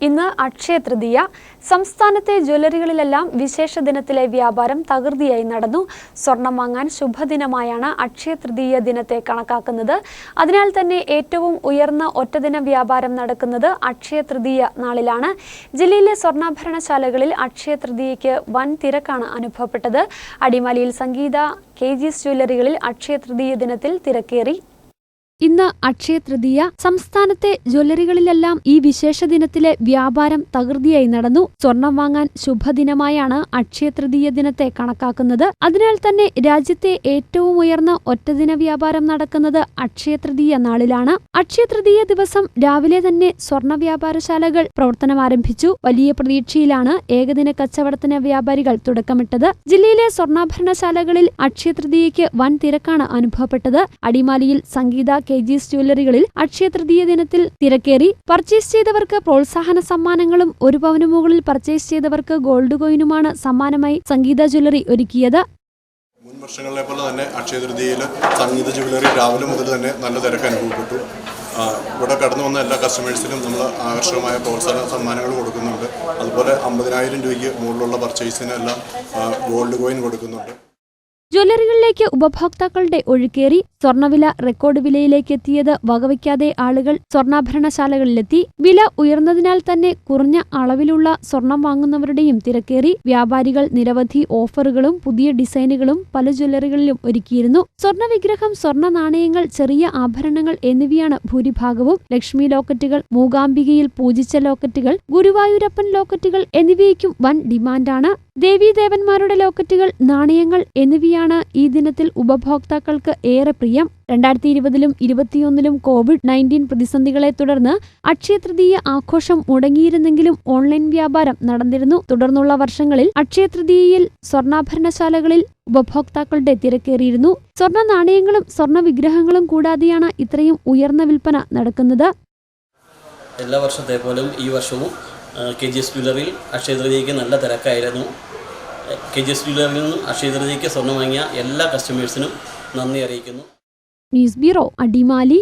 ഇന്ന് അക്ഷയ തൃതീയ. സംസ്ഥാനത്തെ ജ്വല്ലറികളിലെല്ലാം വിശേഷ ദിനത്തിലെ വ്യാപാരം തകൃതിയായി നടന്നു. സ്വർണം വാങ്ങാൻ ശുഭദിനമായാണ് അക്ഷയ തൃതീയ ദിനത്തെ കണക്കാക്കുന്നത്. അതിനാൽ തന്നെ ഏറ്റവും ഉയർന്ന ഒറ്റദിന വ്യാപാരം നടക്കുന്നത് അക്ഷയ തൃതീയ നാളിലാണ്. ജില്ലയിലെ സ്വർണാഭരണശാലകളിൽ അക്ഷയ തൃതീയയ്ക്ക് വൻ തിരക്കാണ് അനുഭവപ്പെട്ടത്. അടിമാലിയിൽ സംഗീത കെ ജ്വല്ലറികളിൽ അക്ഷയ തൃതീയ ദിനത്തിൽ തിരക്കേറി. ഇന്ന് അക്ഷയ തൃതീയ. സംസ്ഥാനത്തെ ജ്വല്ലറികളിലെല്ലാം ഈ വിശേഷ ദിനത്തിലെ വ്യാപാരം തകൃതിയായി നടന്നു. സ്വർണം വാങ്ങാൻ ശുഭദിനമായാണ് അക്ഷയ തൃതീയ ദിനത്തെ കണക്കാക്കുന്നത്. അതിനാൽ തന്നെ രാജ്യത്തെ ഏറ്റവും ഉയർന്ന ഒറ്റദിന വ്യാപാരം നടക്കുന്നത് അക്ഷയ തൃതീയ നാളിലാണ്. അക്ഷയ തൃതീയ ദിവസം രാവിലെ തന്നെ സ്വർണ വ്യാപാരശാലകൾ പ്രവർത്തനം ആരംഭിച്ചു. വലിയ പ്രതീക്ഷയിലാണ് ഏകദിന കച്ചവടത്തിന് വ്യാപാരികൾ തുടക്കമിട്ടത്. ജില്ലയിലെ സ്വർണാഭരണശാലകളിൽ അക്ഷയ തൃതീയയ്ക്ക് വൻ തിരക്കാണ് അനുഭവപ്പെട്ടത്. അടിമാലിയിൽ സംഗീത കെ ജിസ് ജ്വല്ലറികളിൽ അക്ഷയ തൃതീയ ദിനത്തിൽ തിരക്കേറി. പർച്ചേസ് ചെയ്തവർക്ക് പ്രോത്സാഹന സമ്മാനങ്ങളും ഒരു പവനു മുകളിൽ പർച്ചേസ് ചെയ്തവർക്ക് ഗോൾഡ് കോയിനുമാണ് സമ്മാനമായി സംഗീത ജ്വല്ലറി ഒരുക്കിയത്. വർഷങ്ങളിലെ പോലെ തന്നെ അക്ഷയ തൃതീയയിൽ സംഗീത ജ്വല്ലറി രാവിലെ മുതൽ തന്നെ നല്ല തിരക്ക് അനുഭവപ്പെട്ടു. ഇവിടെ കടന്നു വന്ന എല്ലാ കസ്റ്റമേഴ്സിനും നമ്മൾ ആകർഷകമായ പ്രോത്സാഹന സമ്മാനങ്ങൾ കൊടുക്കുന്നുണ്ട്. അതുപോലെ അമ്പതിനായിരം രൂപയ്ക്ക് മുകളിലുള്ള പർച്ചേസിനെല്ലാം ഗോൾഡ് കോയിൻ കൊടുക്കുന്നുണ്ട്. ജ്വല്ലറികളിലേക്ക് ഉപഭോക്താക്കളുടെ ഒഴുക്കേറി സ്വർണവില റെക്കോർഡ് വിലയിലേക്ക് എത്തിയത് വകവയ്ക്കാതെ ആളുകൾ സ്വർണാഭരണശാലകളിലെത്തി. വില ഉയർന്നതിനാൽ തന്നെ കുറഞ്ഞ അളവിലുള്ള സ്വർണം വാങ്ങുന്നവരുടെയും തിരക്കേറി. വ്യാപാരികൾ നിരവധി ഓഫറുകളും പുതിയ ഡിസൈനുകളും പല ജ്വല്ലറികളിലും ഒരുക്കിയിരുന്നു. സ്വർണവിഗ്രഹം സ്വർണ നാണയങ്ങൾ ചെറിയ ആഭരണങ്ങൾ എന്നിവയാണ് ഭൂരിഭാഗവും. ലക്ഷ്മി ലോക്കറ്റുകൾ മൂകാംബികയിൽ പൂജിച്ച ലോക്കറ്റുകൾ ഗുരുവായൂരപ്പൻ ലോക്കറ്റുകൾ എന്നിവയ്ക്കും വൻ ഡിമാൻഡാണ്. ദേവീദേവന്മാരുടെ ലോക്കറ്റുകൾ നാണയങ്ങൾ എന്നിവയാണ് ഈ ദിനത്തിൽ ഉപഭോക്താക്കൾക്ക് ഏറെ പ്രിയം. രണ്ടായിരത്തി ഇരുപതിലും ഇരുപത്തിയൊന്നിലും കോവിഡ് നയന്റീൻ പ്രതിസന്ധികളെ തുടർന്ന് അക്ഷയ തൃതീയ ആഘോഷം മുടങ്ങിയിരുന്നെങ്കിലും ഓൺലൈൻ വ്യാപാരം നടന്നിരുന്നു. തുടർന്നുള്ള വർഷങ്ങളിൽ അക്ഷയ തൃതീയയിൽ സ്വർണാഭരണശാലകളിൽ ഉപഭോക്താക്കളുടെ തിരക്കേറിയിരുന്നു. സ്വർണ നാണയങ്ങളും സ്വർണ വിഗ്രഹങ്ങളും കൂടാതെയാണ് ഇത്രയും ഉയർന്ന വിൽപ്പന നടക്കുന്നത്. എല്ലാ വർഷത്തെ പോലും ഈ വർഷവും കെ ജി എസ് ജ്വല്ലറിയിൽ അക്ഷയ നല്ല തിരക്കായിരുന്നു. കെ ജി എസ് ജ്വല്ലറിയിൽ നിന്നും അക്ഷയ തൃതീയയ്ക്ക് സ്വർണം വാങ്ങിയ എല്ലാ കസ്റ്റമേഴ്സിനും നന്ദി അറിയിക്കുന്നു. News bureau Adimali